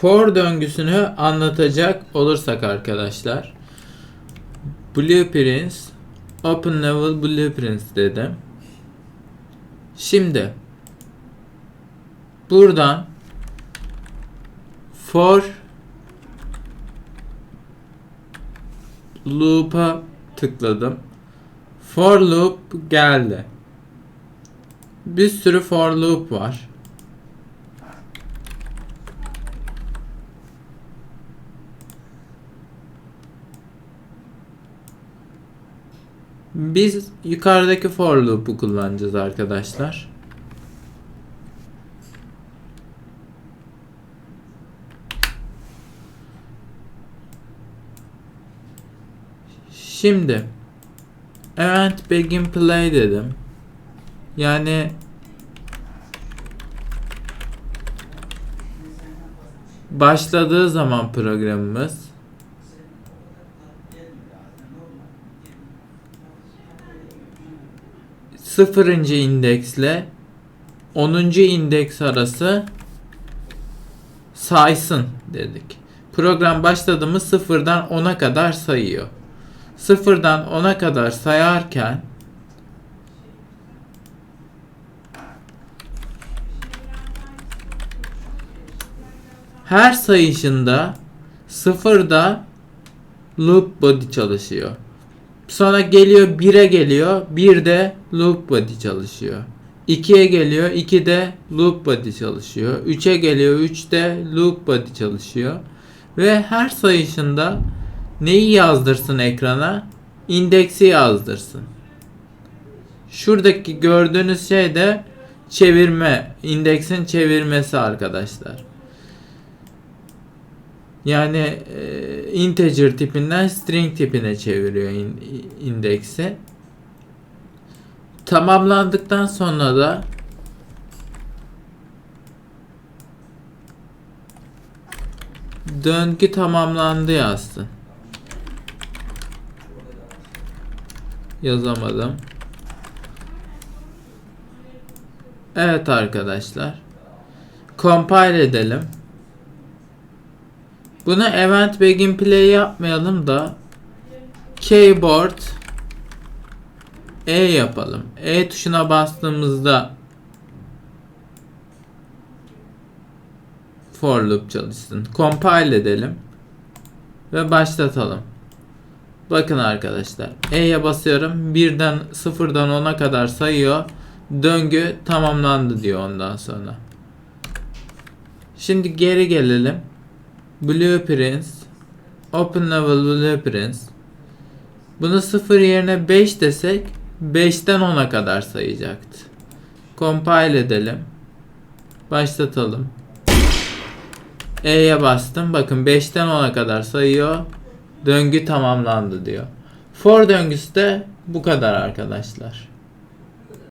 For döngüsünü anlatacak olursak arkadaşlar. Blueprints Open Level Blueprints dedim. Şimdi buradan for loop'a tıkladım. For loop geldi. Bir sürü for loop var. Biz yukarıdaki for loop'u kullanacağız arkadaşlar. Şimdi event begin play dedim. Yani başladığı zaman programımız sıfırıncı indeksle 10. indeks arası saysın dedik. Program başladığımız sıfırdan 10'a kadar sayıyor. Sıfırdan 10'a kadar sayarken her sayışında sıfırda loop body çalışıyor. Sonra geliyor 1'e geliyor. 1'de loop body çalışıyor. 2'ye geliyor. 2'de loop body çalışıyor. 3'e geliyor. 3'te loop body çalışıyor. Ve her sayışında neyi yazdırsın ekrana? İndeksi yazdırsın. Şuradaki gördüğünüz şey de çevirme, indeksin çevirmesi arkadaşlar. Yani e, integer tipinden string tipine çeviriyor in- indeksi. Tamamlandıktan sonra da döngü tamamlandı yazsın. Yazamadım. Evet arkadaşlar. Compile edelim. Bunu event begin play yapmayalım da keyboard E yapalım. E tuşuna bastığımızda for loop çalışsın. Compile edelim ve başlatalım. Bakın arkadaşlar. E'ye basıyorum. Birden sıfırdan 10'a kadar sayıyor. Döngü tamamlandı diyor ondan sonra. Şimdi geri gelelim. Blueprints Open Level Blueprints Bunu 0 yerine 5 desek 5'ten 10'a kadar sayacaktı. Compile edelim. Başlatalım. E'ye bastım. Bakın 5'ten 10'a kadar sayıyor. Döngü tamamlandı diyor. For döngüsü de bu kadar arkadaşlar.